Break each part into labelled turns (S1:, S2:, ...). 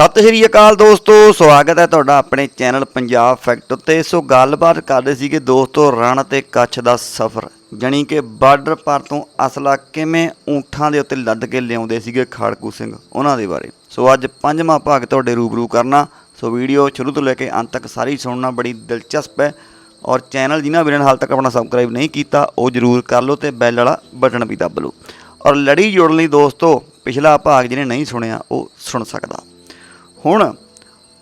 S1: ਸਤਿ ਸ਼੍ਰੀ ਅਕਾਲ ਦੋਸਤੋ, ਸਵਾਗਤ ਹੈ ਤੁਹਾਡਾ ਆਪਣੇ ਚੈਨਲ ਪੰਜਾਬ ਫੈਕਟ ਉੱਤੇ। ਸੋ ਗੱਲਬਾਤ ਕਰਦੇ ਸੀਗੇ ਦੋਸਤੋ, ਰਣ ਤੇ ਕੱਛ ਦਾ ਸਫ਼ਰ। ਜਾਣੀ ਕਿ ਬਾਰਡਰ ਪਾਰ ਤੋਂ ਅਸਲਾ ਕਿਵੇਂ ਊਠਾਂ ਦੇ ਉੱਤੇ ਲੱਦ ਕੇ ਲਿਆਉਂਦੇ ਸੀਗੇ ਖਾੜਕੂ ਸਿੰਘ, ਉਹਨਾਂ ਦੇ ਬਾਰੇ। ਸੋ ਅੱਜ ਪੰਜਵਾਂ ਭਾਗ ਤੁਹਾਡੇ ਰੂਬਰੂ ਕਰਨਾ। ਸੋ ਵੀਡੀਓ ਸ਼ੁਰੂ ਤੋਂ ਲੈ ਕੇ ਅੰਤ ਤੱਕ ਸਾਰੀ ਸੁਣਨਾ ਬੜੀ ਦਿਲਚਸਪ ਹੈ। ਔਰ ਚੈਨਲ ਜਿਨ੍ਹਾਂ ਵੀਰਾਂ ਨੇ ਹਾਲ ਤੱਕ ਆਪਣਾ ਸਬਸਕ੍ਰਾਈਬ ਨਹੀਂ ਕੀਤਾ, ਉਹ ਜਰੂਰ ਕਰ ਲਓ ਤੇ ਬੈਲ ਵਾਲਾ ਬਟਨ ਵੀ ਦੱਬ ਲਓ। ਔਰ ਲੜੀ ਜੋੜਨ ਲਈ ਦੋਸਤੋ, ਪਿਛਲਾ ਭਾਗ ਜਿਹਨੇ ਨਹੀਂ ਸੁਣਿਆ, ਉਹ ਸੁਣ ਸਕਦਾ। ਹੁਣ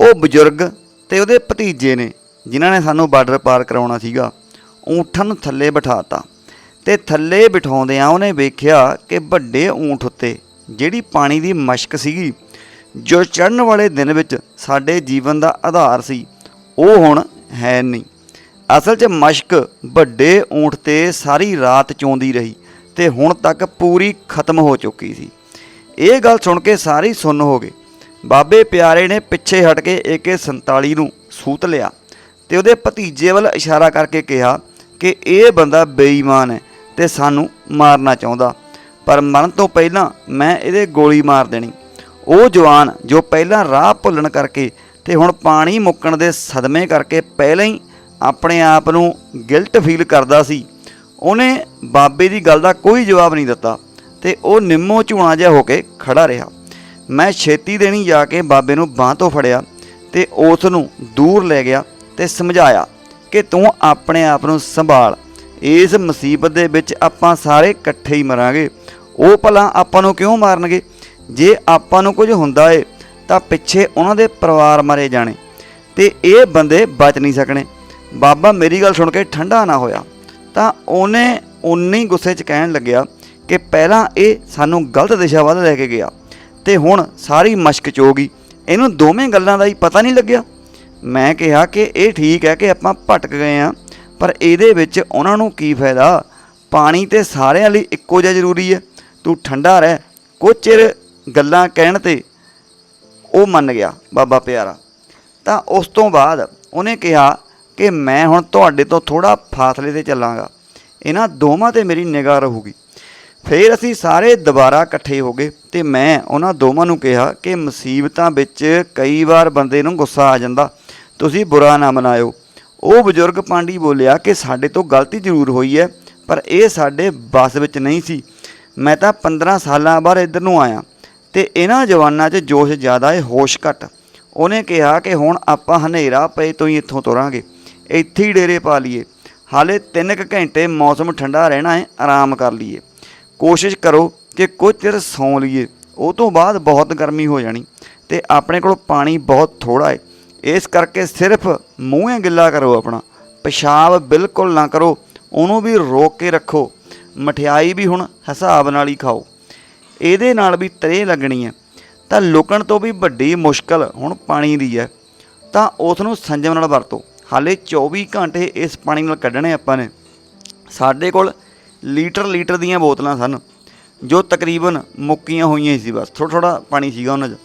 S1: ਉਹ ਬਜ਼ੁਰਗ ਤੇ ਉਹਦੇ ਭਤੀਜੇ ਨੇ, ਜਿਨ੍ਹਾਂ ਨੇ ਸਾਨੂੰ ਬਾਰਡਰ ਪਾਰ ਕਰਾਉਣਾ ਸੀਗਾ ਊਂਠਾਂ ਨੂੰ ਥੱਲੇ ਬਿਠਾਤਾ। ਤੇ ਥੱਲੇ ਬਿਠਾਉਂਦਿਆਂ ਉਹਨੇ ਵੇਖਿਆ ਕਿ ਵੱਡੇ ਊਂਠ ਉੱਤੇ ਜਿਹੜੀ ਪਾਣੀ ਦੀ ਮਸ਼ਕ ਸੀਗੀ, ਜੋ ਚੜਨ ਵਾਲੇ ਦਿਨ ਵਿੱਚ ਸਾਡੇ ਜੀਵਨ ਦਾ ਆਧਾਰ ਸੀ, ਉਹ ਹੁਣ ਹੈ ਨਹੀਂ। ਅਸਲ 'ਚ ਮਸ਼ਕ ਵੱਡੇ ਊਂਠ ਤੇ ਸਾਰੀ ਰਾਤ ਚੋਂਦੀ ਰਹੀ ਤੇ ਹੁਣ ਤੱਕ ਪੂਰੀ ਖਤਮ ਹੋ ਚੁੱਕੀ ਸੀ। ਇਹ ਗੱਲ ਸੁਣ ਕੇ ਸਾਰੇ ਹੀ ਸੁੰਨ ਹੋ ਗਏ। ਬਾਬੇ ਪਿਆਰੇ ਨੇ ਪਿੱਛੇ ਹਟ ਕੇ AK47 ਨੂੰ ਸੂਤ ਲਿਆ ਤੇ ਉਹਦੇ ਭਤੀਜੇ ਵੱਲ ਇਸ਼ਾਰਾ ਕਰਕੇ ਕਿਹਾ ਕਿ ਇਹ ਬੰਦਾ ਬੇਈਮਾਨ ਹੈ ਤੇ ਸਾਨੂੰ ਮਾਰਨਾ ਚਾਹੁੰਦਾ, ਪਰ ਮਰਨ ਤੋਂ ਪਹਿਲਾਂ ਮੈਂ ਇਹਦੇ ਗੋਲੀ ਮਾਰ ਦੇਣੀ। ਉਹ ਜਵਾਨ ਜੋ ਪਹਿਲਾਂ ਰਾਹ ਭੁੱਲਣ ਕਰਕੇ ਤੇ ਹੁਣ ਪਾਣੀ ਮੁੱਕਣ ਦੇ ਸਦਮੇ ਕਰਕੇ ਪਹਿਲਾਂ ਹੀ ਆਪਣੇ ਆਪ ਨੂੰ ਗਿਲਟ ਫੀਲ ਕਰਦਾ ਸੀ, ਉਹਨੇ ਬਾਬੇ ਦੀ ਗੱਲ ਦਾ ਕੋਈ ਜਵਾਬ ਨਹੀਂ ਦਿੱਤਾ ਤੇ ਉਹ ਨਿੰਮੋ ਝੂਣਾ ਜਿਹਾ ਹੋ ਕੇ ਖੜਾ ਰਿਹਾ। ਮੈਂ ਛੇਤੀ ਦੇਣੀ ਜਾ ਕੇ ਬਾਬੇ ਨੂੰ ਬਾਹ ਤੋਂ ਫੜਿਆ ਤੇ ਉਸ ਨੂੰ ਦੂਰ ਲੈ ਗਿਆ ਤੇ ਸਮਝਾਇਆ ਕਿ ਤੂੰ ਆਪਣੇ ਆਪ ਨੂੰ ਸੰਭਾਲ। ਇਸ ਮੁਸੀਬਤ ਦੇ ਵਿੱਚ ਆਪਾਂ ਸਾਰੇ ਇਕੱਠੇ ਹੀ ਮਰਾਂਗੇ। ਉਹ ਭਲਾ ਆਪਾਂ ਨੂੰ ਕਿਉਂ ਮਾਰਨਗੇ? ਜੇ ਆਪਾਂ ਨੂੰ ਕੁਝ ਹੁੰਦਾ ਏ, ਤਾਂ ਪਿੱਛੇ ਉਹਨਾਂ ਦੇ ਪਰਿਵਾਰ ਮਰੇ ਜਾਣੇ ਤੇ ਇਹ ਬੰਦੇ ਬਚ ਨਹੀਂ ਸਕਣੇ। ਬਾਬਾ ਮੇਰੀ ਗੱਲ ਸੁਣ ਕੇ ਠੰਡਾ ਨਾ ਹੋਇਆ ਤਾਂ ਉਹਨੇ ਉਨੇ ਗੁੱਸੇ 'ਚ ਕਹਿਣ ਲੱਗਿਆ ਕਿ ਪਹਿਲਾਂ ਇਹ ਸਾਨੂੰ ਗਲਤ ਦਿਸ਼ਾ ਵੱਲ ਲੈ ਕੇ ਗਿਆ। ਤੇ ਹੁਣ ਸਾਰੀ ਮਸ਼ਕ ਚ ਹੋ ਗਈ। ਇਹਨੂੰ ਦੋਵੇਂ ਗੱਲਾਂ ਦਾ ਹੀ ਪਤਾ ਨਹੀਂ ਲੱਗਿਆ। ਮੈਂ ਕਿਹਾ ਕਿ ਇਹ ਠੀਕ ਹੈ ਕਿ ਆਪਾਂ ਭਟਕ ਗਏ ਆ ਪਰ ਇਹਦੇ ਵਿੱਚ ਉਹਨਾਂ ਨੂੰ ਕੀ ਫਾਇਦਾ? ਪਾਣੀ ਤੇ ਸਾਰਿਆਂ ਲਈ ਇੱਕੋ ਜਿਹਾ ਜ਼ਰੂਰੀ ਹੈ। ਤੂੰ ਠੰਡਾ ਰਹਿ। ਕੁਝ ਚਿਰ ਗੱਲਾਂ ਕਹਿਣ ਤੇ ਉਹ ਮੰਨ ਗਿਆ, ਬਾਬਾ ਪਿਆਰਾ। ਤਾਂ ਉਸ ਤੋਂ ਬਾਅਦ ਉਹਨੇ ਕਿਹਾ ਕਿ ਮੈਂ ਹੁਣ ਤੁਹਾਡੇ ਤੋਂ ਥੋੜਾ ਫਾਸਲੇ ਤੇ ਚੱਲਾਂਗਾ। ਇਹਨਾਂ ਦੋਵਾਂ ਤੇ ਮੇਰੀ ਨਿਗਾਹ ਰਹੂਗੀ। ਫਿਰ ਅਸੀਂ ਸਾਰੇ ਦੁਬਾਰਾ ਇਕੱਠੇ ਹੋ ਗਏ ਤੇ ਮੈਂ ਉਹਨਾਂ ਦੋਵਾਂ ਨੂੰ ਕਿਹਾ ਕਿ ਮੁਸੀਬਤਾਂ ਵਿੱਚ ਕਈ ਵਾਰ ਬੰਦੇ ਨੂੰ ਗੁੱਸਾ ਆ ਜਾਂਦਾ। ਤੁਸੀਂ ਬੁਰਾ ਨਾ ਮਨਾਇਓ। ਉਹ ਬਜ਼ੁਰਗ ਪਾਂਡੀ ਬੋਲਿਆ ਕਿ ਸਾਡੇ ਤੋਂ ਗਲਤੀ ਜ਼ਰੂਰ ਹੋਈ ਹੈ, ਪਰ ਇਹ ਸਾਡੇ ਬਸ ਵਿੱਚ ਨਹੀਂ ਸੀ। ਮੈਂ ਤਾਂ 15 ਸਾਲਾਂ ਬਾਅਦ ਇੱਧਰ ਨੂੰ ਆਇਆ ਤੇ ਇਹਨਾਂ ਜਵਾਨਾਂ 'ਚ ਜੋਸ਼ ਜ਼ਿਆਦਾ ਹੈ ਹੋਸ਼ ਘੱਟ। ਉਹਨੇ ਕਿਹਾ ਕਿ ਹੁਣ ਆਪਾਂ ਹਨੇਰਾ ਪਏ ਤੋਂ ਹੀ ਇੱਥੋਂ ਤੁਰਾਂਗੇ। ਇੱਥੇ ਹੀ ਡੇਰੇ ਪਾ ਲਈਏ। ਹਾਲੇ 3 ਕੁ ਘੰਟੇ ਮੌਸਮ ਠੰਡਾ ਰਹਿਣਾ ਹੈ ਆਰਾਮ ਕਰ ਲਈਏ। ਕੋਸ਼ਿਸ਼ ਕਰੋ ਕਿ ਕੁਝ ਚਿਰ ਸੌਂ ਲਈਏ। ਉਹ ਤੋਂ ਬਾਅਦ ਬਹੁਤ ਗਰਮੀ ਹੋ ਜਾਣੀ ਤੇ ਆਪਣੇ ਕੋਲ ਪਾਣੀ ਬਹੁਤ ਥੋੜਾ ਹੈ। ਇਸ ਕਰਕੇ ਸਿਰਫ ਮੂੰਹੇ ਗਿੱਲਾ ਕਰੋ ਆਪਣਾ। ਪਿਸ਼ਾਬ ਬਿਲਕੁਲ ਨਾ ਕਰੋ। ਉਹਨੂੰ ਵੀ ਰੋਕ ਕੇ ਰੱਖੋ। ਮਠਿਆਈ ਵੀ ਹੁਣ ਹਿਸਾਬ ਨਾਲ ਹੀ ਖਾਓ। ਇਹਦੇ ਨਾਲ ਵੀ ਤਰੇ ਲੱਗਣੀ ਹੈ। ਤਾਂ ਲੁਕਣ ਤੋਂ ਵੀ ਵੱਡੀ ਮੁਸ਼ਕਲ ਹੁਣ ਪਾਣੀ ਦੀ ਹੈ। ਤਾਂ ਉਸ ਨੂੰ ਸੰਜਮ ਨਾਲ ਵਰਤੋ। ਹਾਲੇ 24 ਘੰਟੇ ਇਸ ਪਾਣੀ ਨਾਲ ਕੱਢਣੇ ਆਪਾਂ ਨੇ। ਸਾਡੇ ਕੋਲ ਲੀਟਰ ਲੀਟਰ ਦੀਆਂ ਬੋਤਲਾਂ ਸਨ, ਜੋ ਤਕਰੀਬਨ ਮੁੱਕੀਆਂ ਹੋਈਆਂ ਹੀ ਸੀ ਬਸ। ਥੋੜਾ ਥੋੜਾ ਪਾਣੀ ਸੀਗਾ ਉਹਨਾਂ 'ਚ।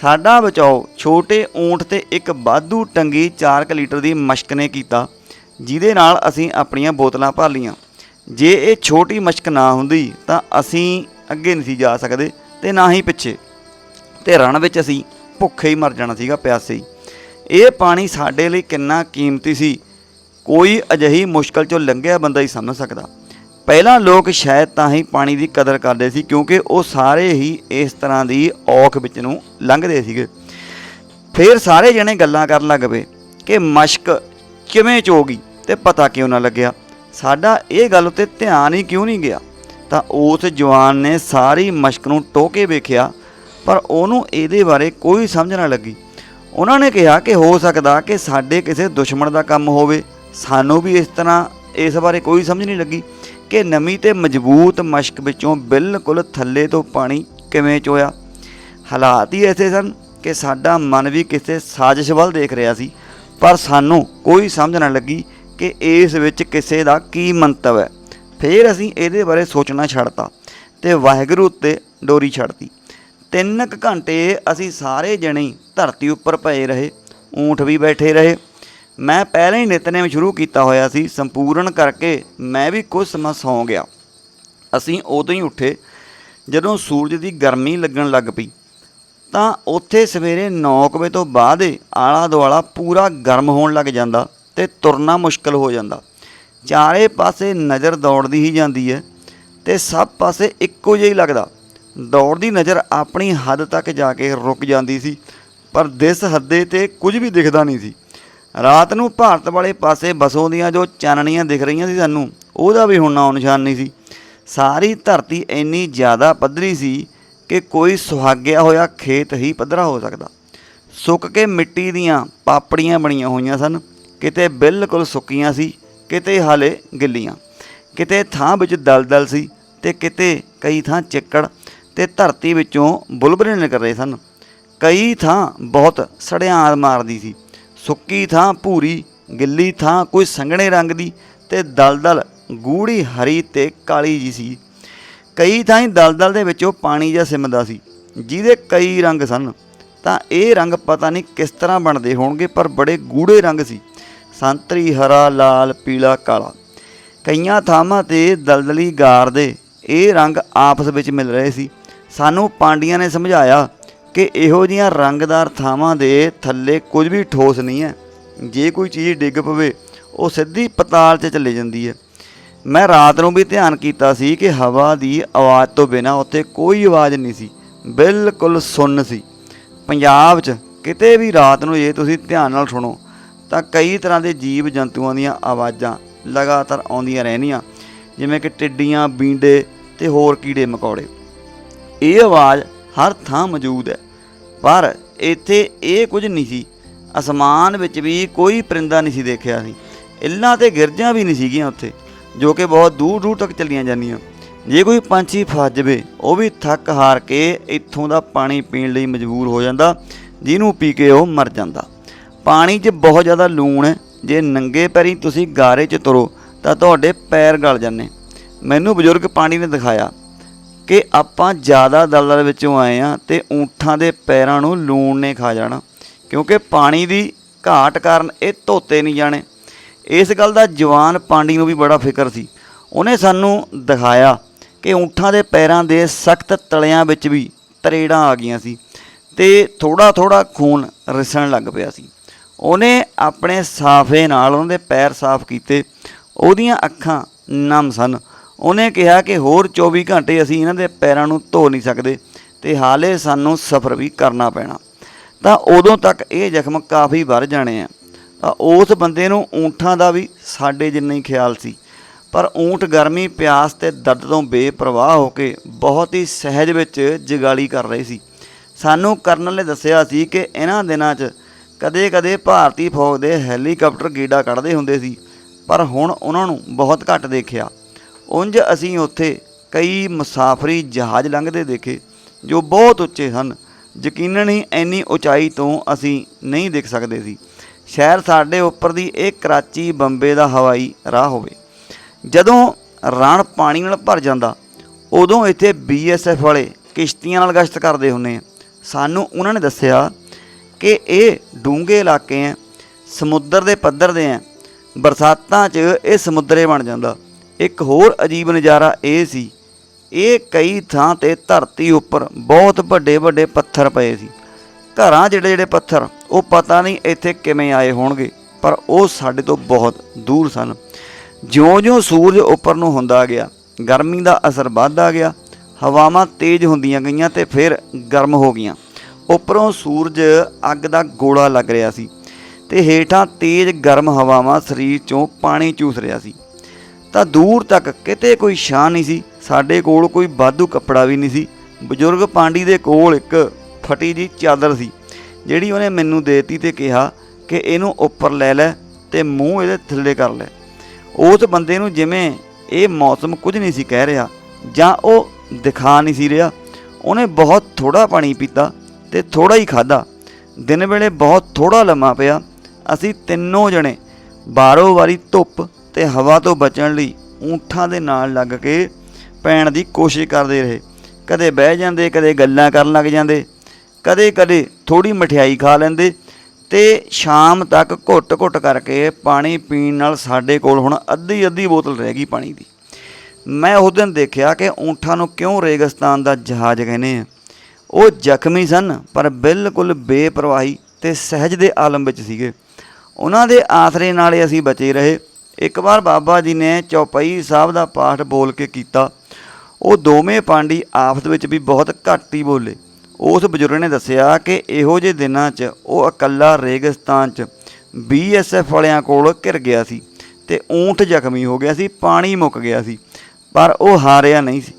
S1: ਸਾਡਾ ਬਚਾਓ ਛੋਟੇ ਊਂਠ ਤੇ ਇੱਕ ਬਾਧੂ ਟੰਗੀ 4 ਲੀਟਰ ਦੀ ਮਸ਼ਕ ਨੇ ਕੀਤਾ, ਜਿਹਦੇ ਨਾਲ ਅਸੀਂ ਆਪਣੀਆਂ ਬੋਤਲਾਂ ਭਰ ਲੀਆਂ ਜੇ ਇਹ ਛੋਟੀ ਮਸ਼ਕ ਨਾ ਹੁੰਦੀ, ਤਾਂ ਅਸੀਂ ਅੱਗੇ ਨਹੀਂ ਸੀ ਜਾ ਸਕਦੇ ਤੇ ਨਾ ਹੀ ਪਿੱਛੇ। ਤੇ ਰਣ ਵਿੱਚ ਅਸੀਂ ਭੁੱਖੇ ਹੀ ਮਰ ਜਾਣਾ ਸੀਗਾ, ਪਿਆਸੇ ਹੀ। ਇਹ ਪਾਣੀ ਸਾਡੇ ਲਈ ਕਿੰਨਾ ਕੀਮਤੀ ਸੀ, ਕੋਈ ਅਜਿਹੀ ਮੁਸ਼ਕਲ ਚੋਂ ਲੰਘਿਆ ਬੰਦਾ ਹੀ ਸਮਝ ਸਕਦਾ। ਪਹਿਲਾਂ ਲੋਕ ਸ਼ਾਇਦ ਤਾਂ ਹੀ ਪਾਣੀ ਦੀ ਕਦਰ ਕਰਦੇ ਸੀ ਕਿਉਂਕਿ ਉਹ ਸਾਰੇ ਹੀ ਇਸ ਤਰ੍ਹਾਂ ਦੀ ਔਖ ਵਿੱਚ ਨੂੰ ਲੰਘਦੇ ਸੀਗੇ। ਫਿਰ ਸਾਰੇ ਜਣੇ ਗੱਲਾਂ ਕਰਨ ਲੱਗ ਪਏ ਕਿ ਮਸ਼ਕ ਕਿਵੇਂ ਚੋਗੀ ਤੇ ਪਤਾ ਕਿਉਂ ਨਾ ਲੱਗਿਆ। ਸਾਡਾ ਇਹ ਗੱਲ ਉੱਤੇ ਧਿਆਨ ਹੀ ਕਿਉਂ ਨਹੀਂ ਗਿਆ? ਤਾਂ ਉਸ ਜਵਾਨ ਨੇ ਸਾਰੀ ਮਸ਼ਕ ਨੂੰ ਟੋਕੇ ਵੇਖਿਆ, ਪਰ ਉਹਨੂੰ ਇਹਦੇ ਬਾਰੇ ਕੋਈ ਸਮਝ ਨਾ ਲੱਗੀ। ਉਹਨਾਂ ਨੇ ਕਿਹਾ ਕਿ ਹੋ ਸਕਦਾ ਕਿ ਸਾਡੇ ਕਿਸੇ ਦੁਸ਼ਮਣ ਦਾ ਕੰਮ ਹੋਵੇ। ਸਾਨੂੰ ਵੀ ਇਸ ਤਰ੍ਹਾਂ ਇਸ ਬਾਰੇ ਕੋਈ ਸਮਝ ਨਹੀਂ ਲੱਗੀ। ਕਿ ਨਵੀਂ ਤੇ ਮਜ਼ਬੂਤ ਮਸ਼ਕ ਵਿੱਚੋਂ ਬਿਲਕੁਲ ਥੱਲੇ ਤੋਂ ਪਾਣੀ ਕਿਵੇਂ ਚੋਇਆ? ਹਾਲਾਤ ਹੀ ਐਸੇ ਸਨ ਕਿ ਸਾਡਾ ਮਨ ਵੀ ਕਿਸੇ ਸਾਜ਼ਿਸ਼ ਵੱਲ ਦੇਖ ਰਿਹਾ ਸੀ, ਪਰ ਸਾਨੂੰ ਕੋਈ ਸਮਝ ਨਾ ਲੱਗੀ ਕਿ ਇਸ ਵਿੱਚ ਕਿਸੇ ਦਾ ਕੀ ਮੰਤਵ ਹੈ। ਫਿਰ ਅਸੀਂ ਇਹਦੇ ਬਾਰੇ ਸੋਚਣਾ ਛੱਡਤਾ ਤੇ ਵਾਹਿਗੁਰੂ ਉੱਤੇ ਡੋਰੀ ਛੱਡਤੀ। ਤਿੰਨ ਕੁ ਘੰਟੇ ਅਸੀਂ ਸਾਰੇ ਜਣੇ ਧਰਤੀ ਉੱਪਰ ਪਏ ਰਹੇ, ਊਂਠ ਵੀ ਬੈਠੇ ਰਹੇ ਮੈਂ ਪਹਿਲਾਂ ਹੀ ਨਿਤਨੇਮ ਸ਼ੁਰੂ ਕੀਤਾ ਹੋਇਆ ਸੀ, ਸੰਪੂਰਨ ਕਰਕੇ ਮੈਂ ਵੀ ਕੁਝ ਸਮਾਂ ਸੌਂ ਗਿਆ। ਅਸੀਂ ਉਦੋਂ ਹੀ ਉੱਠੇ, ਜਦੋਂ ਸੂਰਜ ਦੀ ਗਰਮੀ ਲੱਗਣ ਲੱਗ ਪਈ। ਤਾਂ ਉੱਥੇ ਸਵੇਰੇ 9 ਵਜੇ ਤੋਂ ਬਾਅਦ ਆਲਾ ਦੁਆਲਾ ਪੂਰਾ ਗਰਮ ਹੋਣ ਲੱਗ ਜਾਂਦਾ ਤੇ ਤੁਰਨਾ ਮੁਸ਼ਕਲ ਹੋ ਜਾਂਦਾ। ਚਾਰੇ ਪਾਸੇ ਨਜ਼ਰ ਦੌੜਦੀ ਹੀ ਜਾਂਦੀ ਹੈ ਤੇ ਸਭ ਪਾਸੇ ਇੱਕੋ ਜਿਹਾ ਹੀ ਲੱਗਦਾ। ਦੌੜਦੀ ਨਜ਼ਰ ਆਪਣੀ ਹੱਦ ਤੱਕ ਜਾ ਕੇ ਰੁਕ ਜਾਂਦੀ ਸੀ, ਪਰ ਦਿਸ ਹੱਦੇ ਤੇ ਕੁਝ ਵੀ ਦਿਖਦਾ ਨਹੀਂ ਸੀ। ਰਾਤ ਨੂੰ ਭਾਰਤ ਵਾਲੇ ਪਾਸੇ ਬਸੋਂ ਦੀਆਂ ਜੋ ਚਾਨਣੀਆਂ ਦਿਖ ਰਹੀਆਂ ਸੀ ਸਾਨੂੰ, ਉਹਦਾ ਵੀ ਹੁਣ ਨਾਉ ਨਿਸ਼ਾਨ ਨਹੀਂ ਸੀ। ਸਾਰੀ ਧਰਤੀ ਇੰਨੀ ਜ਼ਿਆਦਾ ਪੱਧਰੀ ਸੀ ਕਿ ਕੋਈ ਸੁਹਾਗਿਆ ਹੋਇਆ ਖੇਤ ਹੀ ਪੱਧਰਾ ਹੋ ਸਕਦਾ। ਸੁੱਕ ਕੇ ਮਿੱਟੀ ਦੀਆਂ ਪਾਪੜੀਆਂ ਬਣੀਆਂ ਹੋਈਆਂ ਸਨ, ਕਿਤੇ ਬਿਲਕੁਲ ਸੁੱਕੀਆਂ ਸੀ, ਕਿਤੇ ਹਾਲੇ ਗਿੱਲੀਆਂ। ਕਿਤੇ ਥਾਂ ਵਿੱਚ ਦਲਦਲ ਸੀ ਤੇ ਕਿਤੇ ਕਈ ਥਾਂ ਚਿੱਕੜ ਤੇ ਧਰਤੀ ਵਿੱਚੋਂ ਬੁਲਬੁਲੇ ਨਿਕਲ ਰਹੇ ਸਨ। ਕਈ ਥਾਂ ਬਹੁਤ ਸੜਿਆਰ ਮਾਰਦੀ ਸੀ। ਸੁੱਕੀ ਥਾਂ ਭੂਰੀ, ਗਿੱਲੀ ਥਾਂ ਕੋਈ ਸੰਘਣੇ ਰੰਗ ਦੀ ਤੇ ਦਲਦਲ ਗੂੜੀ ਹਰੀ ਤੇ ਕਾਲੀ ਜੀ ਸੀ। ਕਈ ਥਾਂ ਦਲਦਲ ਦੇ ਵਿੱਚੋਂ ਪਾਣੀ ਜਿਹਾ ਸਿਮਦਾ ਸੀ, ਜਿਹਦੇ ਕਈ ਰੰਗ ਸਨ। ਤਾਂ ਇਹ ਰੰਗ ਪਤਾ ਨਹੀਂ ਕਿਸ ਤਰ੍ਹਾਂ ਬਣਦੇ ਹੋਣਗੇ, ਪਰ ਬੜੇ ਗੂੜੇ ਰੰਗ ਸੀ। ਸੰਤਰੀ, ਹਰਾ, ਲਾਲ, ਪੀਲਾ, ਕਾਲਾ। ਕਈਆਂ ਥਾਵਾਂ ਤੇ ਦਲਦਲੀ ਗਾਰ ਦੇ ਇਹ ਰੰਗ ਆਪਸ ਵਿੱਚ ਮਿਲ ਰਹੇ ਸੀ। ਸਾਨੂੰ ਪਾਂਡੀਆਂ ਨੇ ਸਮਝਾਇਆ ਕਿ ਇਹੋ ਜੀਆਂ ਰੰਗਦਾਰ ਥਾਵਾਂ ਦੇ ਥੱਲੇ ਕੁਝ ਵੀ ਠੋਸ ਨਹੀਂ ਹੈ। ਜੇ ਕੋਈ ਚੀਜ਼ ਡਿੱਗ ਪਵੇ, ਉਹ ਸਿੱਧੀ ਪਤਾਲ 'ਚ ਚਲੇ ਜਾਂਦੀ ਹੈ। ਮੈਂ ਰਾਤ ਨੂੰ ਵੀ ਧਿਆਨ ਕੀਤਾ ਸੀ ਕਿ ਹਵਾ ਦੀ ਆਵਾਜ਼ ਤੋਂ ਬਿਨਾ ਉੱਥੇ ਕੋਈ ਆਵਾਜ਼ ਨਹੀਂ ਸੀ, ਬਿਲਕੁਲ ਸੁੰਨ ਸੀ। ਪੰਜਾਬ 'ਚ ਕਿਤੇ ਵੀ ਰਾਤ ਨੂੰ ਜੇ ਤੁਸੀਂ ਧਿਆਨ ਨਾਲ ਸੁਣੋ, ਤਾਂ ਕਈ ਤਰ੍ਹਾਂ ਦੇ ਜੀਵ ਜੰਤੂਆਂ ਦੀਆਂ ਆਵਾਜ਼ਾਂ ਲਗਾਤਾਰ ਆਉਂਦੀਆਂ ਰਹਿਣੀਆਂ, ਜਿਵੇਂ ਕਿ ਟਿੱਡੀਆਂ, ਬੀਂਡੇ ਤੇ ਹੋਰ ਕੀੜੇ ਮਕੌੜੇ ਇਹ ਆਵਾਜ਼ ਹਰ ਥਾਂ ਮੌਜੂਦ ਹੈ। ਪਰ ਇੱਥੇ ਇਹ ਕੁਝ ਨਹੀਂ ਸੀ। ਅਸਮਾਨ ਵਿੱਚ ਵੀ ਕੋਈ ਪਰਿੰਦਾ ਨਹੀਂ ਸੀ ਦੇਖਿਆ ਸੀ। ਇੱਲਾਂ ਤੇ ਗਿਰਜਾਂ ਵੀ ਨਹੀਂ ਸੀਗੀਆਂ ਉੱਥੇ, ਜੋ ਕਿ ਬਹੁਤ ਦੂਰ ਦੂਰ ਤੱਕ ਚੱਲੀਆਂ ਜਾਂਦੀਆਂ। ਜੇ ਕੋਈ ਪੰਛੀ ਫਸ ਜਾਵੇ, ਉਹ ਵੀ ਥੱਕ ਹਾਰ ਕੇ ਇੱਥੋਂ ਦਾ ਪਾਣੀ ਪੀਣ ਲਈ ਮਜਬੂਰ ਹੋ ਜਾਂਦਾ, ਜਿਹਨੂੰ ਪੀ ਕੇ ਉਹ ਮਰ ਜਾਂਦਾ। ਪਾਣੀ 'ਚ ਬਹੁਤ ਜ਼ਿਆਦਾ ਲੂਣ ਹੈ। ਜੇ ਨੰਗੇ ਪੈਰੀ ਤੁਸੀਂ ਗਾਰੇ 'ਚ ਤੁਰੋ, ਤਾਂ ਤੁਹਾਡੇ ਪੈਰ ਗਲ ਜਾਂਦੇ। ਮੈਨੂੰ ਬਜ਼ੁਰਗ ਪਾਣੀ ਨੇ ਦਿਖਾਇਆ। ਕਿ ਆਪਾਂ ਜ਼ਿਆਦਾ ਦਲਦਲ ਵਿੱਚੋਂ ਆਏ ਆ ਤੇ ਊਂਠਾਂ ਦੇ ਪੈਰਾਂ ਨੂੰ ਲੂਣ ਨੇ ਖਾ ਜਾਣਾ। ਕਿਉਂਕਿ ਪਾਣੀ ਦੀ ਘਾਟ ਕਾਰਨ ਇਹ ਧੋਤੇ ਨਹੀਂ ਜਾਣੇ। ਇਸ ਗੱਲ ਦਾ ਜਵਾਨ ਪਾਂਡੀ ਨੂੰ ਵੀ ਬੜਾ ਫਿਕਰ ਸੀ। ਉਹਨੇ ਸਾਨੂੰ ਦਿਖਾਇਆ ਕਿ ਊਂਠਾਂ ਦੇ ਪੈਰਾਂ ਦੇ ਸਖਤ ਤਲਿਆਂ ਵਿੱਚ ਵੀ ਤਰੇੜਾਂ ਆ ਗਈਆਂ ਸੀ ਤੇ ਥੋੜਾ ਥੋੜਾ ਖੂਨ ਰਿਸਣ ਲੱਗ ਪਿਆ ਸੀ। ਉਹਨੇ ਆਪਣੇ ਸਾਫੇ ਨਾਲ ਉਹਨਾਂ ਦੇ ਪੈਰ ਸਾਫ਼ ਕੀਤੇ। ਉਹਦੀਆਂ ਅੱਖਾਂ ਨਮ ਸਨ। ਉਹਨੇ ਕਿਹਾ ਕਿ ਹੋਰ 24 ਘੰਟੇ ਅਸੀਂ ਇਹਨਾਂ ਦੇ ਪੈਰਾਂ ਨੂੰ ਧੋ ਨਹੀਂ ਸਕਦੇ ਤੇ ਹਾਲੇ ਸਾਨੂੰ ਸਫ਼ਰ ਵੀ ਕਰਨਾ ਪੈਣਾ। ਤਾਂ ਉਦੋਂ ਤੱਕ ਇਹ ਜ਼ਖਮ ਕਾਫੀ ਵੱਧ ਜਾਣੇ ਆ। ਤਾਂ ਉਸ ਬੰਦੇ ਨੂੰ ਊਂਠਾਂ ਦਾ ਵੀ ਸਾਡੇ ਜਿੰਨਾ ਹੀ ਖਿਆਲ ਸੀ। ਪਰ ਊਂਠ ਗਰਮੀ, ਪਿਆਸ ਤੇ ਦਰਦ ਤੋਂ ਬੇਪਰਵਾਹ ਹੋ ਕੇ ਬਹੁਤ ਹੀ ਸਹਿਜ ਵਿੱਚ ਜਗਾਲੀ ਕਰ ਰਹੇ ਸੀ। ਸਾਨੂੰ ਕਰਨਲ ਨੇ ਦੱਸਿਆ ਸੀ ਕਿ ਇਹਨਾਂ ਦਿਨਾਂ 'ਚ ਕਦੇ-ਕਦੇ ਭਾਰਤੀ ਫੌਜ ਦੇ ਹੈਲੀਕਾਪਟਰ ਗੀੜਾ ਕੱਢਦੇ ਹੁੰਦੇ ਸੀ। ਪਰ ਹੁਣ ਉਹਨਾਂ ਨੂੰ ਬਹੁਤ ਘੱਟ ਦੇਖਿਆ। ਉਂਝ ਅਸੀਂ ਉੱਥੇ ਕਈ ਮੁਸਾਫਰੀ ਜਹਾਜ਼ ਲੰਘਦੇ ਦੇਖੇ, ਜੋ ਬਹੁਤ ਉੱਚੇ ਹਨ। ਯਕੀਨਨ ਹੀ ਇੰਨੀ ਉਚਾਈ ਤੋਂ ਅਸੀਂ ਨਹੀਂ ਦੇਖ ਸਕਦੇ ਸੀ। ਸ਼ਹਿਰ ਸਾਡੇ ਉੱਪਰ ਦੀ ਇਹ ਕਰਾਚੀ ਬੰਬੇ ਦਾ ਹਵਾਈ ਰਾਹ ਹੋਵੇ। ਜਦੋਂ ਰਣ ਪਾਣੀ ਨਾਲ ਭਰ ਜਾਂਦਾ, ਉਦੋਂ ਇੱਥੇ ਬੀਐਸਐਫ ਵਾਲੇ ਕਿਸ਼ਤੀਆਂ ਨਾਲ ਗਸ਼ਤ ਕਰਦੇ ਹੁੰਦੇ ਆ। ਸਾਨੂੰ ਉਹਨਾਂ ਨੇ ਦੱਸਿਆ ਕਿ ਇਹ ਡੂੰਘੇ ਇਲਾਕੇ ਆ ਸਮੁੰਦਰ ਦੇ ਪੱਧਰ ਦੇ ਆ ਬਰਸਾਤਾਂ 'ਚ ਇਹ ਸਮੁੰਦਰੇ ਬਣ ਜਾਂਦਾ। ਇੱਕ ਹੋਰ ਅਜੀਬ ਨਜ਼ਾਰਾ ਇਹ ਸੀ, ਇਹ ਕਈ ਥਾਂ ਤੇ ਧਰਤੀ ਉੱਪਰ ਬਹੁਤ ਵੱਡੇ ਵੱਡੇ ਪੱਥਰ ਪਏ ਸੀ। ਘਰਾਂ ਜਿਹੜੇ ਜਿਹੜੇ ਪੱਥਰ, ਉਹ ਪਤਾ ਨਹੀਂ ਇੱਥੇ ਕਿਵੇਂ ਆਏ ਹੋਣਗੇ, ਪਰ ਉਹ ਸਾਡੇ ਤੋਂ ਬਹੁਤ ਦੂਰ ਸਨ। ਜਿਉਂ-ਜਿਉਂ ਸੂਰਜ ਉੱਪਰ ਨੂੰ ਹੁੰਦਾ ਗਿਆ, ਗਰਮੀ ਦਾ ਅਸਰ ਵੱਧਦਾ ਗਿਆ, ਹਵਾਵਾਂ ਤੇਜ਼ ਹੁੰਦੀਆਂ ਗਈਆਂ ਤੇ ਫਿਰ ਗਰਮ ਹੋ ਗਈਆਂ। ਉੱਪਰੋਂ ਸੂਰਜ ਅੱਗ ਦਾ ਗੋਲਾ ਲੱਗ ਰਿਹਾ ਸੀ ਤੇ ਹੇਠਾਂ ਤੇਜ਼ ਗਰਮ ਹਵਾਵਾਂ ਸਰੀਰ 'ਚੋਂ ਪਾਣੀ ਚੂਸ ਰਿਹਾ ਸੀ। ਤਾਂ ਦੂਰ ਤੱਕ ਕਿਤੇ ਕੋਈ ਛਾਂ ਨਹੀਂ ਸੀ। ਸਾਡੇ ਕੋਲ ਕੋਈ ਬਾਧੂ ਕੱਪੜਾ ਵੀ ਨਹੀਂ ਸੀ। ਬਜ਼ੁਰਗ ਪਾਂਡੀ ਦੇ ਕੋਲ ਇੱਕ ਫਟੀ ਜੀ ਚਾਦਰ ਸੀ, ਜਿਹੜੀ ਉਹਨੇ ਮੈਨੂੰ ਦੇਤੀ ਤੇ ਕਿਹਾ ਕਿ ਇਹਨੂੰ ਉੱਪਰ ਲੈ ਲੈ ਤੇ ਮੂੰਹ ਇਹਦੇ ਥੱਲੇ ਕਰ ਲੈ। ਉਸ ਬੰਦੇ ਨੂੰ ਜਿਵੇਂ ਇਹ ਮੌਸਮ ਕੁਝ ਨਹੀਂ ਸੀ ਕਹਿ ਰਿਹਾ ਜਾਂ ਉਹ ਦਿਖਾ ਨਹੀਂ ਸੀ ਰਿਹਾ, ਉਹਨੇ ਬਹੁਤ ਥੋੜਾ ਪਾਣੀ ਪੀਤਾ ਤੇ ਥੋੜਾ ਹੀ ਖਾਦਾ ਦਿਨ ਵੇਲੇ ਬਹੁਤ ਥੋੜਾ ਲੰਮਾ ਪਿਆ। ਅਸੀਂ ਤਿੰਨੋਂ ਜਣੇ ਬਾਰੋ ਵਾਰੀ ਧੁੱਪ ਤੇ ਹਵਾ ਤੋਂ ਬਚਣ ਲਈ ਊਂਠਾਂ ਦੇ ਨਾਲ ਲੱਗ ਕੇ ਪੈਣ ਦੀ ਕੋਸ਼ਿਸ਼ ਕਰਦੇ ਰਹੇ। ਕਦੇ ਬਹਿ ਜਾਂਦੇ, ਕਦੇ ਗੱਲਾਂ ਕਰਨ ਲੱਗ ਜਾਂਦੇ, ਕਦੇ ਕਦੇ ਥੋੜੀ ਮਠਿਆਈ ਖਾ ਲੈਂਦੇ ਤੇ ਸ਼ਾਮ ਤੱਕ ਘੁੱਟ-ਘੁੱਟ ਕਰਕੇ ਪਾਣੀ ਪੀਣ ਨਾਲ ਸਾਡੇ ਕੋਲ ਹੁਣ ਅੱਧੀ ਅੱਧੀ ਬੋਤਲ ਰਹਿ ਗਈ ਪਾਣੀ ਦੀ। ਮੈਂ ਉਸ ਦਿਨ ਦੇਖਿਆ ਕਿ ਊਂਠਾਂ ਨੂੰ ਕਿਉਂ ਰੇਗਿਸਤਾਨ ਦਾ ਜਹਾਜ਼ ਕਹਿੰਦੇ ਆ। ਉਹ ਜ਼ਖਮੀ ਸਨ, ਪਰ ਬਿਲਕੁਲ ਬੇਪਰਵਾਹੀ ਤੇ ਸਹਿਜ ਦੇ ਆਲਮ ਵਿੱਚ ਸੀਗੇ। ਉਹਨਾਂ ਦੇ ਆਸਰੇ ਨਾਲ ਅਸੀਂ ਬਚੇ ਰਹੇ। ਇੱਕ ਵਾਰ ਬਾਬਾ ਜੀ ਨੇ ਚੌਪਈ ਸਾਹਿਬ ਦਾ ਪਾਠ ਬੋਲ ਕੇ ਕੀਤਾ। ਉਹ ਦੋਵੇਂ ਪਾਂਡੀ ਆਪਸ ਵਿੱਚ ਵੀ ਬਹੁਤ ਘੱਟ ਹੀ ਬੋਲੇ। ਉਸ ਬਜ਼ੁਰਗ ਨੇ ਦੱਸਿਆ ਕਿ ਇਹੋ ਜਿਹੇ ਦਿਨਾਂ 'ਚ ਉਹ ਇਕੱਲਾ ਰੇਗਿਸਤਾਨ 'ਚ ਬੀਐਸਐਫ ਵਾਲਿਆਂ ਕੋਲ ਘਿਰ ਗਿਆ ਸੀ ਤੇ ਊਂਠ ਜ਼ਖਮੀ ਹੋ ਗਿਆ ਸੀ, ਪਾਣੀ ਮੁੱਕ ਗਿਆ ਸੀ, ਪਰ ਉਹ ਹਾਰਿਆ ਨਹੀਂ ਸੀ।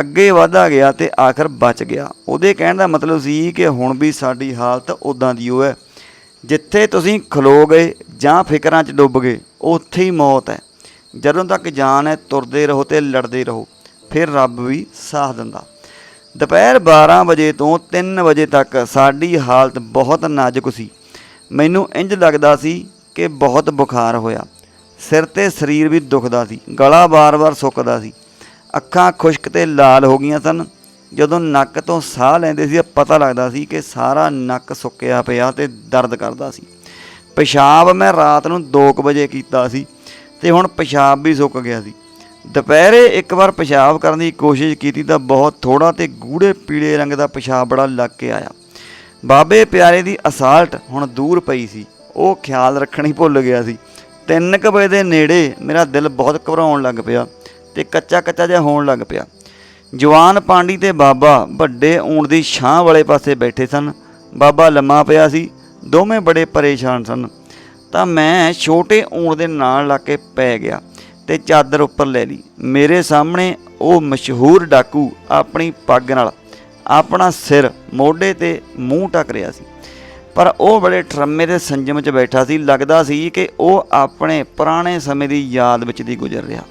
S1: ਅੱਗੇ ਵਧਦਾ ਗਿਆ ਤੇ ਆਖਰ ਬਚ ਗਿਆ। ਉਹਦੇ ਕਹਿਣ ਦਾ ਮਤਲਬ ਸੀ ਕਿ ਹੁਣ ਵੀ ਸਾਡੀ ਹਾਲਤ ਉਦਾਂ ਦੀ ਉਹ ਹੈ। ਜਿੱਥੇ ਤੁਸੀਂ ਖਲੋ ਗਏ ਜਾਂ ਫਿਕਰਾਂ 'ਚ ਡੁੱਬ ਗਏ, ਉੱਥੇ ਹੀ ਮੌਤ ਹੈ। ਜਦੋਂ ਤੱਕ ਜਾਨ ਹੈ, ਤੁਰਦੇ ਰਹੋ ਤੇ ਲੜਦੇ ਰਹੋ, ਫਿਰ ਰੱਬ ਵੀ ਸਾਥ ਦਿੰਦਾ। ਦੁਪਹਿਰ 12 ਵਜੇ ਤੋਂ 3 ਵਜੇ ਤੱਕ ਸਾਡੀ ਹਾਲਤ ਬਹੁਤ ਨਾਜ਼ੁਕ ਸੀ। ਮੈਨੂੰ ਇੰਜ ਲੱਗਦਾ ਸੀ ਕਿ ਬਹੁਤ ਬੁਖਾਰ ਹੋਇਆ। ਸਿਰ ਤੇ ਸਰੀਰ ਵੀ ਦੁਖਦਾ ਸੀ, ਗਲਾ ਬਾਰ-ਬਾਰ ਸੁੱਕਦਾ ਸੀ। ਅੱਖਾਂ ਖੁਸ਼ਕ ਤੇ ਲਾਲ ਹੋ ਗਈਆਂ ਸਨ। ਜਦੋਂ ਨੱਕ ਤੋਂ ਸਾਹ ਲੈਂਦੇ ਸੀ ਪਤਾ ਲੱਗਦਾ ਸੀ ਕਿ ਸਾਰਾ ਨੱਕ ਸੁੱਕਿਆ ਪਿਆ ਤੇ ਦਰਦ ਕਰਦਾ ਸੀ। ਪਿਸ਼ਾਬ ਮੈਂ ਰਾਤ ਨੂੰ 2 ਵਜੇ ਕੀਤਾ ਸੀ ਤੇ ਹੁਣ ਪਿਸ਼ਾਬ ਵੀ ਸੁੱਕ ਗਿਆ ਸੀ। ਦੁਪਹਿਰੇ ਇੱਕ ਵਾਰ ਪਿਸ਼ਾਬ ਕਰਨ ਦੀ ਕੋਸ਼ਿਸ਼ ਕੀਤੀ ਤਾਂ ਬਹੁਤ ਥੋੜਾ ਤੇ ਗੂੜੇ ਪੀਲੇ ਰੰਗ ਦਾ ਪਿਸ਼ਾਬ ਬੜਾ ਲੱਗ ਕੇ ਆਇਆ। ਬਾਬੇ ਪਿਆਰੇ ਦੀ ਅਸਾਲਟ ਹੁਣ ਦੂਰ ਪਈ ਸੀ। ਉਹ ਖਿਆਲ ਰੱਖਣੀ ਭੁੱਲ ਗਿਆ ਸੀ। 3 ਵਜੇ ਦੇ ਨੇੜੇ ਮੇਰਾ ਦਿਲ ਬਹੁਤ ਘਬਰਾਉਣ ਲੱਗ ਪਿਆ ਤੇ ਕੱਚਾ ਕੱਚਾ ਜਿਹਾ ਹੋਣ ਲੱਗ ਪਿਆ। ਜਵਾਨ ਪਾਂਡੀ ਤੇ ਬਾਬਾ ਵੱਡੇ ਊਣ ਦੀ ਛਾਂ ਵਾਲੇ ਪਾਸੇ ਬੈਠੇ ਸਨ। ਬਾਬਾ ਲੰਮਾ ਪਿਆ ਸੀ। ਦੋਵੇਂ ਬੜੇ ਪਰੇਸ਼ਾਨ ਸਨ। ਤਾਂ ਮੈਂ ਛੋਟੇ ਊਣ ਦੇ ਨਾਲ ਲਾ ਕੇ ਪੈ ਗਿਆ ਤੇ ਚਾਦਰ ਉੱਪਰ ਲੈ ਲਈ। ਮੇਰੇ ਸਾਹਮਣੇ ਉਹ ਮਸ਼ਹੂਰ ਡਾਕੂ ਆਪਣੀ ਪੱਗ ਨਾਲ ਆਪਣਾ ਸਿਰ ਮੋਢੇ ਤੇ ਮੂੰਹ ਟਕ ਰਿਹਾ ਸੀ। ਪਰ ਉਹ ਬੜੇ ਠਰਮੇ ਦੇ ਸੰਜਮ 'ਚ ਬੈਠਾ ਸੀ। ਲੱਗਦਾ ਸੀ ਕਿ ਉਹ ਆਪਣੇ ਪੁਰਾਣੇ ਸਮੇਂ ਦੀ ਯਾਦ ਵਿੱਚ ਦੀ ਗੁਜ਼ਰ ਰਿਹਾ।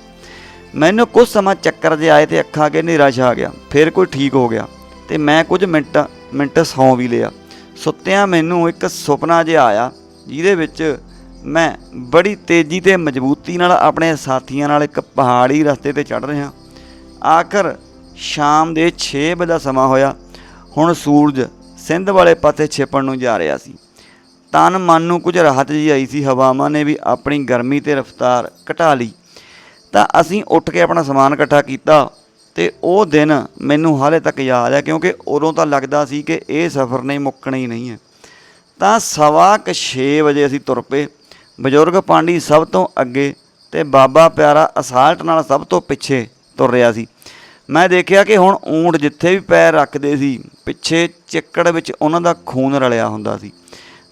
S1: ਮੈਨੂੰ ਕੁਝ ਸਮਾਂ ਚੱਕਰ ਜੇ ਆਏ ਤੇ ਅੱਖਾਂ ਅੱਗੇ ਹਨੇਰਾ ਛਾ ਗਿਆ, ਫਿਰ ਕੋਈ ਠੀਕ ਹੋ ਗਿਆ ਤੇ ਮੈਂ ਕੁਝ ਮਿੰਟ ਮਿੰਟ ਸੌਂ ਵੀ ਲਿਆ। ਸੁੱਤਿਆਂ ਮੈਨੂੰ ਇੱਕ ਸੁਪਨਾ ਜਿਹਾ ਆਇਆ, ਜਿਹਦੇ ਵਿੱਚ ਮੈਂ ਬੜੀ ਤੇਜ਼ੀ ਤੇ ਮਜ਼ਬੂਤੀ ਨਾਲ ਆਪਣੇ ਸਾਥੀਆਂ ਨਾਲ ਇੱਕ ਪਹਾੜੀ ਰਸਤੇ ਤੇ ਚੜ ਰਿਹਾ। ਆਖਰ ਸ਼ਾਮ ਦੇ 6 ਵਜੇ ਦਾ ਸਮਾਂ ਹੋਇਆ। ਹੁਣ ਸੂਰਜ ਸਿੰਧ ਵਾਲੇ ਪਾਸੇ ਛਿਪਣ ਨੂੰ ਜਾ ਰਿਹਾ ਸੀ। ਤਨ ਮਨ ਨੂੰ ਕੁਝ ਰਾਹਤ ਜੀ ਆਈ ਸੀ। ਹਵਾਵਾਂ ਨੇ ਵੀ ਆਪਣੀ ਗਰਮੀ ਤੇ ਰਫ਼ਤਾਰ ਘਟਾ ਲਈ। ਤਾਂ ਅਸੀਂ ਉੱਠ ਕੇ ਆਪਣਾ ਸਮਾਨ ਇਕੱਠਾ ਕੀਤਾ ਤੇ ਉਹ ਦਿਨ ਮੈਨੂੰ ਹਾਲੇ ਤੱਕ ਯਾਦ ਹੈ ਕਿਉਂਕਿ ਉਦੋਂ ਤਾਂ ਲੱਗਦਾ ਸੀ ਕਿ ਇਹ ਸਫ਼ਰ ਨੇ ਮੁੱਕਣਾ ਹੀ ਨਹੀਂ ਹੈ। ਤਾਂ ਸਵਾ ਕੁ ਛੇ ਵਜੇ ਅਸੀਂ ਤੁਰ ਪਏ। ਬਜ਼ੁਰਗ ਪਾਂਡੀ ਸਭ ਤੋਂ ਅੱਗੇ ਤੇ ਬਾਬਾ ਪਿਆਰਾ ਅਸਾਲਟ ਨਾਲ ਸਭ ਤੋਂ ਪਿੱਛੇ ਤੁਰ ਰਿਹਾ ਸੀ। ਮੈਂ ਦੇਖਿਆ ਕਿ ਹੁਣ ਊਂਟ ਜਿੱਥੇ ਵੀ ਪੈਰ ਰੱਖਦੇ ਸੀ, ਪਿੱਛੇ ਚਿੱਕੜ ਵਿੱਚ ਉਹਨਾਂ ਦਾ ਖੂਨ ਰਲਿਆ ਹੁੰਦਾ ਸੀ।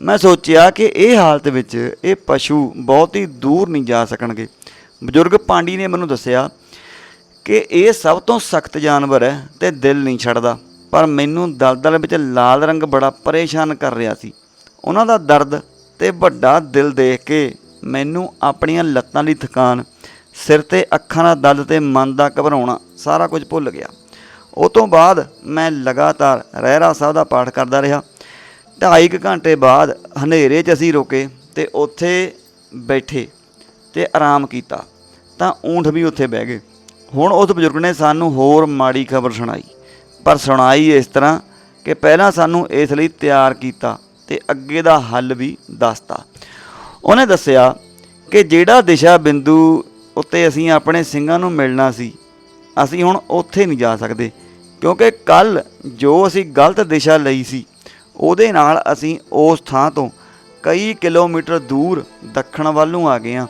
S1: ਮੈਂ ਸੋਚਿਆ ਕਿ ਇਹ ਹਾਲਤ ਵਿੱਚ ਇਹ ਪਸ਼ੂ ਬਹੁਤ ਹੀ ਦੂਰ ਨਹੀਂ ਜਾ ਸਕਣਗੇ। ਬਜ਼ੁਰਗ ਪਾਂਡੀ ਨੇ ਮੈਨੂੰ ਦੱਸਿਆ ਕਿ ਇਹ ਸਭ ਤੋਂ ਸਖਤ ਜਾਨਵਰ ਹੈ ਤੇ ਦਿਲ ਨਹੀਂ ਛੱਡਦਾ। ਪਰ ਮੈਨੂੰ ਦਲਦਲ ਵਿੱਚ ਲਾਲ ਰੰਗ ਬੜਾ ਪਰੇਸ਼ਾਨ ਕਰ ਰਿਹਾ ਸੀ। ਉਹਨਾਂ ਦਾ ਦਰਦ ਤੇ ਵੱਡਾ ਦਿਲ ਦੇਖ ਕੇ ਮੈਨੂੰ ਆਪਣੀਆਂ ਲੱਤਾਂ ਦੀ ਥਕਾਨ, ਸਿਰ ਤੇ ਅੱਖਾਂ ਦਾ ਦਰਦ ਤੇ ਮਨ ਦਾ ਘਬਰਾਉਣਾ ਸਾਰਾ ਕੁਝ ਭੁੱਲ ਗਿਆ। ਉਹ ਤੋਂ ਬਾਅਦ ਮੈਂ ਲਗਾਤਾਰ ਰਹਿਰਾ ਸਾਹਿਬ ਦਾ ਪਾਠ ਕਰਦਾ ਰਿਹਾ। ਢਾਈ ਕੁ ਘੰਟੇ ਬਾਅਦ ਹਨੇਰੇ 'ਚ ਅਸੀਂ ਰੁਕੇ ਤੇ ਉੱਥੇ ਬੈਠੇ ਤੇ ਆਰਾਮ ਕੀਤਾ। ਤਾਂ ਊਂਠ ਵੀ ਉੱਥੇ ਬਹਿ ਗਏ। ਹੁਣ ਉਸ ਬਜ਼ੁਰਗ ਨੇ ਸਾਨੂੰ ਹੋਰ ਮਾੜੀ ਖਬਰ ਸੁਣਾਈ। ਪਰ ਸੁਣਾਈ ਇਸ ਤਰ੍ਹਾਂ ਕਿ ਪਹਿਲਾਂ ਸਾਨੂੰ ਇਸ ਲਈ ਤਿਆਰ ਕੀਤਾ ਤੇ ਅੱਗੇ ਦਾ ਹੱਲ ਵੀ ਦੱਸਤਾ। ਉਹਨੇ ਦੱਸਿਆ ਕਿ ਜਿਹੜਾ ਦਿਸ਼ਾ ਬਿੰਦੂ ਉੱਤੇ ਅਸੀਂ ਆਪਣੇ ਸਿੰਘਾਂ ਨੂੰ ਮਿਲਣਾ ਸੀ, ਅਸੀਂ ਹੁਣ ਉੱਥੇ ਨਹੀਂ ਜਾ ਸਕਦੇ। ਕਿਉਂਕਿ ਕੱਲ ਜੋ ਅਸੀਂ ਗਲਤ ਦਿਸ਼ਾ ਲਈ ਸੀ, ਉਹਦੇ ਨਾਲ ਅਸੀਂ ਉਸ ਥਾਂ ਤੋਂ ਕਈ ਕਿਲੋਮੀਟਰ ਦੂਰ ਦੱਖਣ ਵੱਲ ਨੂੰ ਆ ਗਏ ਹਾਂ।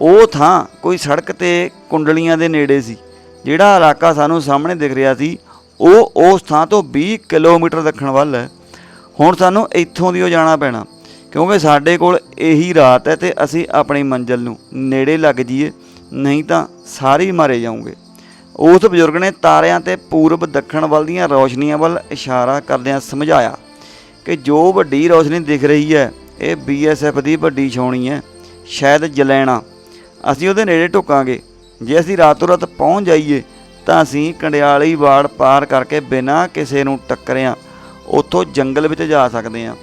S1: ਉਹ ਥਾਂ ਕੋਈ ਸੜਕ ਤੇ ਕੁੰਡਲੀਆਂ ਦੇ ਨੇੜੇ ਸੀ। ਜਿਹੜਾ ਇਲਾਕਾ ਸਾਨੂੰ ਸਾਹਮਣੇ ਦਿਖ ਰਿਹਾ ਸੀ, ਉਹ ਉਸ ਥਾਂ ਤੋਂ 20 ਕਿਲੋਮੀਟਰ ਦੱਖਣ ਵੱਲ ਹੈ। ਹੁਣ ਸਾਨੂੰ ਇੱਥੋਂ ਦੀ ਉਹ ਜਾਣਾ ਪੈਣਾ, ਕਿਉਂਕਿ ਸਾਡੇ ਕੋਲ ਇਹੀ ਰਾਤ ਹੈ ਤੇ ਅਸੀਂ ਆਪਣੀ ਮੰਜ਼ਲ ਨੂੰ ਨੇੜੇ ਲੱਗ ਜਾਈਏ, ਨਹੀਂ ਤਾਂ ਸਾਰੇ ਮਾਰੇ ਜਾਵਾਂਗੇ ਉਸ ਬਜ਼ੁਰਗ ਨੇ ਤਾਰਿਆਂ ਤੇ ਪੂਰਬ ਦੱਖਣ ਵੱਲ ਦੀਆਂ ਰੌਸ਼ਨੀਆਂ ਵੱਲ ਇਸ਼ਾਰਾ ਕਰਦਿਆਂ ਸਮਝਾਇਆ ਕਿ ਜੋ ਵੱਡੀ ਰੌਸ਼ਨੀ ਦਿਖ ਰਹੀ ਹੈ, ਇਹ ਬੀਐਸਐਫ ਦੀ ਵੱਡੀ ਛਾਉਣੀ ਹੈ, ਸ਼ਾਇਦ ਜਲੈਣਾ। ਅਸੀਂ ਉਹਦੇ ਨੇੜੇ ਢੁਕਾਂਗੇ। ਜੇ ਅਸੀਂ ਰਾਤੋਂ ਰਾਤ ਪਹੁੰਚ ਜਾਈਏ, ਤਾਂ ਅਸੀਂ ਕੰਡਿਆਲੀ ਵਾੜ ਪਾਰ ਕਰਕੇ ਬਿਨਾਂ ਕਿਸੇ ਨੂੰ ਟੱਕਰਿਆਂ ਉੱਥੋਂ ਜੰਗਲ ਵਿੱਚ ਜਾ ਸਕਦੇ ਹਾਂ।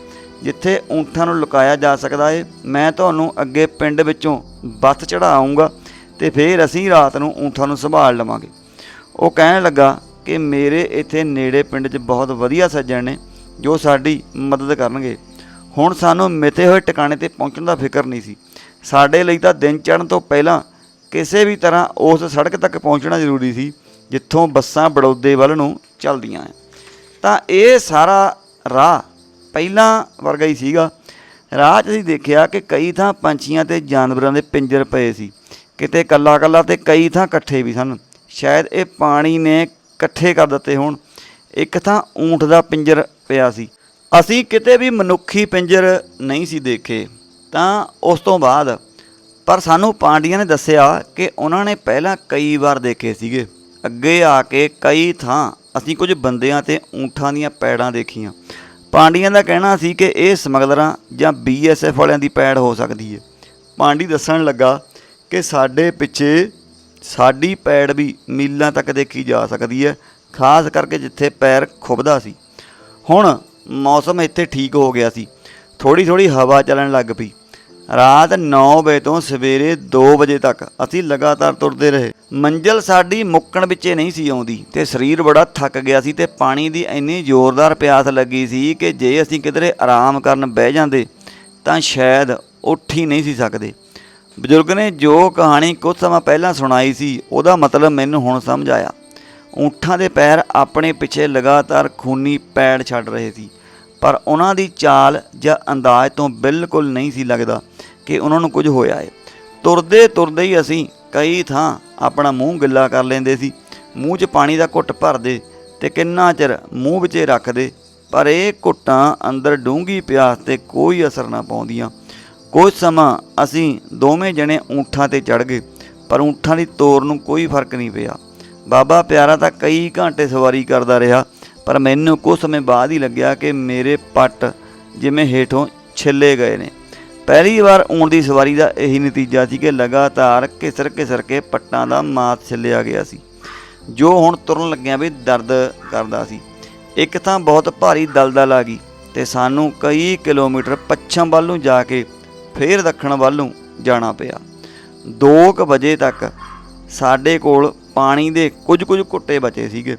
S1: ਜਿੱਥੇ ਊਂਠਾਂ ਨੂੰ ਲੁਕਾਇਆ ਜਾ ਸਕਦਾ ਹੈ ਮੈਂ ਤੁਹਾਨੂੰ ਅੱਗੇ ਪਿੰਡ ਵਿੱਚੋਂ ਬੱਸ ਚੜਾਉਂਗਾ ਤੇ ਫਿਰ ਅਸੀਂ ਰਾਤ ਨੂੰ ਊਂਠਾਂ ਨੂੰ ਸੰਭਾਲ ਲਵਾਂਗੇ। ਉਹ ਕਹਿਣ ਲੱਗਾ ਕਿ ਮੇਰੇ ਇੱਥੇ ਨੇੜੇ ਪਿੰਡ 'ਚ ਬਹੁਤ ਵਧੀਆ ਸੱਜਣ ਨੇ, ਜੋ ਸਾਡੀ ਮਦਦ ਕਰਨਗੇ। ਹੁਣ ਸਾਨੂੰ ਮਿੱਥੇ ਹੋਏ ਟਿਕਾਣੇ ਤੇ ਪਹੁੰਚਣ ਦਾ ਫਿਕਰ ਨਹੀਂ ਸੀ। ਸਾਡੇ ਲਈ ਤਾਂ ਦਿਨ ਚੜ੍ਹਨ ਤੋਂ ਪਹਿਲਾਂ ਕਿਸੇ ਵੀ ਤਰ੍ਹਾਂ ਉਸ ਸੜਕ ਤੱਕ ਪਹੁੰਚਣਾ ਜ਼ਰੂਰੀ ਸੀ, ਜਿੱਥੋਂ ਬੱਸਾਂ ਬੜੌਦੇ ਵੱਲ ਨੂੰ ਚੱਲਦੀਆਂ ਹੈ ਤਾਂ ਇਹ ਸਾਰਾ ਰਾਹ ਪਹਿਲਾਂ ਵਰਗਾ ਹੀ ਸੀਗਾ। ਰਾਹ 'ਚ ਅਸੀਂ ਦੇਖਿਆ ਕਿ ਕਈ ਥਾਂ ਪੰਛੀਆਂ ਤੇ ਜਾਨਵਰਾਂ ਦੇ ਪਿੰਜਰ ਪਏ ਸੀ। ਕਿਤੇ ਕੱਲਾ ਕੱਲਾ ਤੇ ਕਈ ਥਾਂ ਇਕੱਠੇ ਵੀ ਸਨ। ਸ਼ਾਇਦ ਇਹ ਪਾਣੀ ਨੇ ਇਕੱਠੇ ਕਰ ਦਿੱਤੇ ਹੋਣ। ਇੱਕ ਥਾਂ ਊਂਠ ਦਾ ਪਿੰਜਰ ਪਿਆ ਸੀ। ਅਸੀਂ ਕਿਤੇ ਵੀ ਮਨੁੱਖੀ ਪਿੰਜਰ ਨਹੀਂ ਸੀ ਦੇਖੇ। ਤਾਂ ਉਸ ਤੋਂ ਬਾਅਦ ਪਰ ਸਾਨੂੰ ਪਾਂਡੀਆਂ ਨੇ ਦੱਸਿਆ ਕਿ ਉਹਨਾਂ ਨੇ ਪਹਿਲਾਂ ਕਈ ਵਾਰ ਦੇਖੇ ਸੀਗੇ। ਅੱਗੇ ਆ ਕੇ ਕਈ ਥਾਂ ਅਸੀਂ ਕੁਝ ਬੰਦਿਆਂ ਤੇ ਊਂਠਾਂ ਦੀਆਂ ਪੈੜਾਂ ਦੇਖੀਆਂ। ਪਾਂਡੀਆਂ ਦਾ ਕਹਿਣਾ ਸੀ ਕਿ ਇਹ ਸਮਗਲਰਾਂ ਜਾਂ ਬੀਐਸਐਫ ਵਾਲਿਆਂ ਦੀ ਪੈੜ ਹੋ ਸਕਦੀ ਹੈ ਪਾਂਡੀ ਦੱਸਣ ਲੱਗਾ ਕਿ ਸਾਡੇ ਪਿੱਛੇ ਸਾਡੀ ਪੈੜ ਵੀ ਮੀਲਾਂ ਤੱਕ ਦੇਖੀ ਜਾ ਸਕਦੀ ਹੈ ਖਾਸ ਕਰਕੇ ਜਿੱਥੇ ਪੈਰ ਖੁੱਬਦਾ ਸੀ। ਹੁਣ ਮੌਸਮ ਇੱਥੇ ਠੀਕ ਹੋ ਗਿਆ ਸੀ। ਥੋੜੀ ਥੋੜੀ ਹਵਾ ਚੱਲਣ ਲੱਗ ਪਈ। ਰਾਤ 9 ਵਜੇ ਤੋਂ ਸਵੇਰੇ 2 ਵਜੇ ਤੱਕ ਅਸੀਂ ਲਗਾਤਾਰ ਤੁਰਦੇ ਰਹੇ। ਮੰਜ਼ਲ ਸਾਡੀ ਮੁੱਕਣ ਵਿੱਚੇ ਨਹੀਂ ਸੀ ਆਉਂਦੀ ਤੇ ਸਰੀਰ ਬੜਾ ਥੱਕ ਗਿਆ ਸੀ ਤੇ ਪਾਣੀ ਦੀ ਇੰਨੀ ਜ਼ੋਰਦਾਰ ਪਿਆਸ ਲੱਗੀ ਸੀ ਕਿ ਜੇ ਅਸੀਂ ਕਿਧਰੇ ਆਰਾਮ ਕਰਨ ਬਹਿ ਜਾਂਦੇ ਤਾਂ ਸ਼ਾਇਦ ਉੱਠ ਹੀ ਨਹੀਂ ਸੀ ਸਕਦੇ। ਬਜ਼ੁਰਗ ਨੇ ਜੋ ਕਹਾਣੀ ਕੁਝ ਸਮਾਂ ਪਹਿਲਾਂ ਸੁਣਾਈ ਸੀ, ਉਹਦਾ ਮਤਲਬ ਮੈਨੂੰ ਹੁਣ ਸਮਝ ਆਇਆ। ਊਂਠਾਂ ਦੇ ਪੈਰ ਆਪਣੇ ਪਿੱਛੇ ਲਗਾਤਾਰ ਖੂਨੀ ਪੈੜ ਛੱਡ ਰਹੇ ਸੀ, ਪਰ ਉਹਨਾਂ ਦੀ ਚਾਲ ਜਾਂ ਅੰਦਾਜ਼ ਤੋਂ ਬਿਲਕੁਲ ਨਹੀਂ ਸੀ ਲੱਗਦਾ। ਕਿ ਉਹਨਾਂ ਨੂੰ ਕੁਝ ਹੋਇਆ ਹੈ। ਤੁਰਦੇ ਤੁਰਦੇ ਹੀ ਅਸੀਂ ਕਈ ਥਾਂ ਆਪਣਾ ਮੂੰਹ ਗਿੱਲਾ ਕਰ ਲੈਂਦੇ ਸੀ। ਮੂੰਹ 'ਚ ਪਾਣੀ ਦਾ ਘੁੱਟ ਭਰਦੇ ਤੇ ਕਿੰਨਾ ਚਿਰ ਮੂੰਹ ਵਿੱਚ ਰੱਖਦੇ, ਪਰ ਇਹ ਘੁੱਟਾਂ ਅੰਦਰ ਡੂੰਘੀ ਪਿਆਸ ਤੇ ਕੋਈ ਅਸਰ ਨਾ ਪਾਉਂਦੀਆਂ। ਕੁਝ ਸਮਾਂ ਅਸੀਂ ਦੋਵੇਂ ਜਣੇ ਊਂਠਾਂ ਤੇ ਚੜ ਗਏ, ਪਰ ਊਂਠਾਂ ਦੀ ਤੋਰ ਨੂੰ ਕੋਈ ਫ਼ਰਕ ਨਹੀਂ ਪਿਆ। ਬਾਬਾ ਪਿਆਰਾ ਤਾਂ ਕਈ ਘੰਟੇ ਸਵਾਰੀ ਕਰਦਾ ਰਿਹਾ, ਪਰ ਮੈਨੂੰ ਕੁਝ ਸਮੇਂ ਬਾਅਦ ਹੀ ਲੱਗਿਆ ਕਿ ਮੇਰੇ ਪੱਟ ਜਿਵੇਂ ਹੇਠੋਂ ਛਿੱਲੇ ਗਏ ਨੇ। ਪਹਿਲੀ ਵਾਰ ਆਉਣ ਦੀ ਸਵਾਰੀ ਦਾ ਇਹੀ ਨਤੀਜਾ ਸੀ ਕਿ ਲਗਾਤਾਰ ਘਿਸਰ ਘਿਸਰ ਕੇ ਪੱਟਾਂ ਦਾ ਮਾਸ ਛਿੱਲਿਆ ਗਿਆ ਸੀ, ਜੋ ਹੁਣ ਤੁਰਨ ਲੱਗਿਆਂ ਵੀ ਦਰਦ ਕਰਦਾ ਸੀ। ਇੱਕ ਤਾਂ ਬਹੁਤ ਭਾਰੀ ਦਲਦਲ ਆ ਗਈ ਤੇ ਸਾਨੂੰ ਕਈ ਕਿਲੋਮੀਟਰ ਪੱਛਮ ਵੱਲ ਨੂੰ ਜਾ ਕੇ ਫੇਰ ਦੱਖਣ ਵੱਲ ਨੂੰ ਜਾਣਾ ਪਿਆ। 2:00 ਵਜੇ ਤੱਕ ਸਾਡੇ ਕੋਲ ਪਾਣੀ ਦੇ ਕੁਝ ਕੁਝ ਕੁੱਟੇ ਬਚੇ ਸੀਗੇ।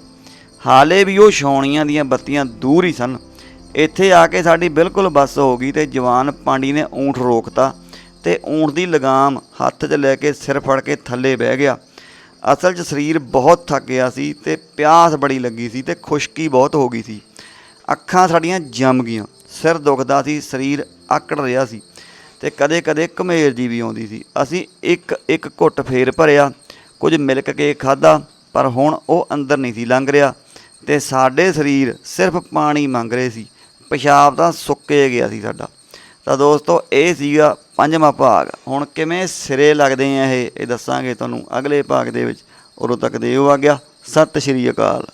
S1: ਹਾਲੇ ਵੀ ਉਹ ਛਾਉਣੀਆਂ ਦੀਆਂ ਬੱਤੀਆਂ ਦੂਰ ਹੀ ਸਨ। ਇੱਥੇ ਆ ਕੇ ਸਾਡੀ ਬਿਲਕੁਲ ਬੱਸ ਹੋ ਗਈ ਤੇ ਜਵਾਨ ਪਾਂਡੀ ਨੇ ਊਂਠ ਰੋਕਤਾ ਤੇ ਊਂਠ ਦੀ ਲਗਾਮ ਹੱਥ 'ਚ ਲੈ ਕੇ ਸਿਰ ਫੜ ਕੇ ਥੱਲੇ ਬਹਿ ਗਿਆ। ਅਸਲ 'ਚ ਸਰੀਰ ਬਹੁਤ ਥੱਕ ਗਿਆ ਸੀ ਤੇ ਪਿਆਸ ਬੜੀ ਲੱਗੀ ਸੀ ਤੇ ਖੁਸ਼ਕੀ ਬਹੁਤ ਹੋ ਗਈ ਸੀ। ਅੱਖਾਂ ਸਾਡੀਆਂ ਜੰਮ ਗਈਆਂ, ਸਿਰ ਦੁਖਦਾ ਸੀ, ਸਰੀਰ ਆਕੜ ਰਿਹਾ ਸੀ ਤੇ ਕਦੇ-ਕਦੇ ਘਮੇਰ ਜੀ ਵੀ ਆਉਂਦੀ ਸੀ। ਅਸੀਂ ਇੱਕ ਇੱਕ ਘੁੱਟ ਫੇਰ ਭਰਿਆ, ਕੁਝ ਮਿਲਕ ਕੇਕ ਖਾਦਾ ਪਰ ਹੁਣ ਉਹ ਅੰਦਰ ਨਹੀਂ ਸੀ ਲੰਘ ਰਿਹਾ ਤੇ ਸਾਡੇ ਸਰੀਰ ਸਿਰਫ ਪਾਣੀ ਮੰਗ ਰਹੇ ਸੀ। ਪਿਸ਼ਾਬ ਤਾਂ ਸੁੱਕੇ ਗਿਆ ਸੀ ਸਾਡਾ। ਤਾਂ ਦੋਸਤੋ, ਇਹ ਸੀਗਾ ਪੰਜਵਾਂ ਭਾਗ। ਹੁਣ ਕਿਵੇਂ ਸਿਰੇ ਲੱਗਦੇ ਆ ਇਹ? ਇਹ ਦੱਸਾਂਗੇ ਤੁਹਾਨੂੰ ਅਗਲੇ ਭਾਗ ਦੇ ਵਿੱਚ। ਉਦੋਂ ਤੱਕ ਦਿਓ ਆ ਗਿਆ ਸਤਿ ਸ਼੍ਰੀ ਅਕਾਲ।